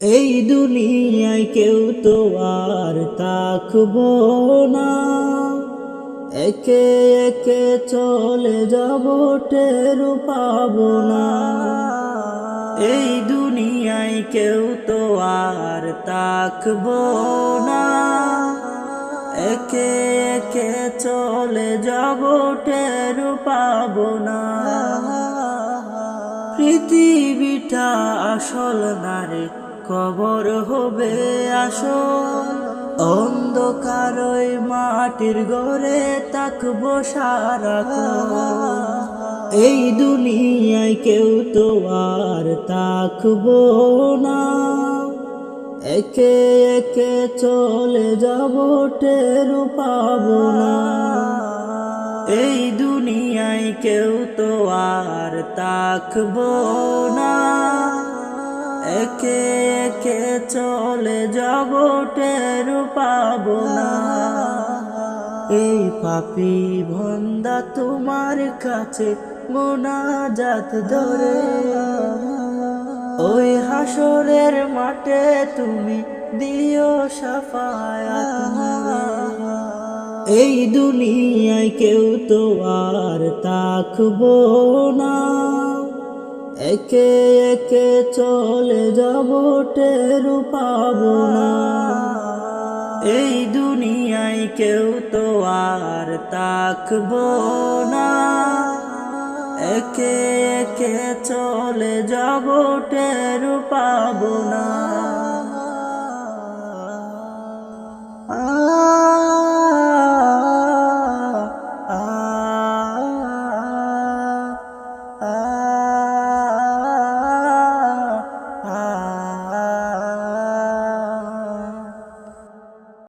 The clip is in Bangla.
এই দুনিয়ায় কেউ তো আর থাকব না। একে একে চলে যাব টের পাব না। এই দুনিয়ায় কেউ তো আর থাকব না। একে একে চলে যাব টের পাব না। পৃথিবীটা আসল নারে কবর হবে আসল। অন্ধকার ওই মাটির ঘরে তাকবো সারা এই দুনিয়ায় কেউ তো আর তাকবো না। একে একে চলে যাব টের পাব না। এই দুনিয়ায় কেউ তো আর তাকবো না। একে চলে যাব, টের পাবো না। এই পাপি ভন্দা তোমার কাছে মোনাজাত ধরে। ওই হাসরের মাঠে তুমি দিও সাফায়াত। এই দুনিয়ায় কেউ তো আর তাকবো না। একে একে চলে যাব টেরু পাব না। এই দুনিয়ায় কেউ তো আর তাকব না। একে একে চলে যাব টেরু পাবো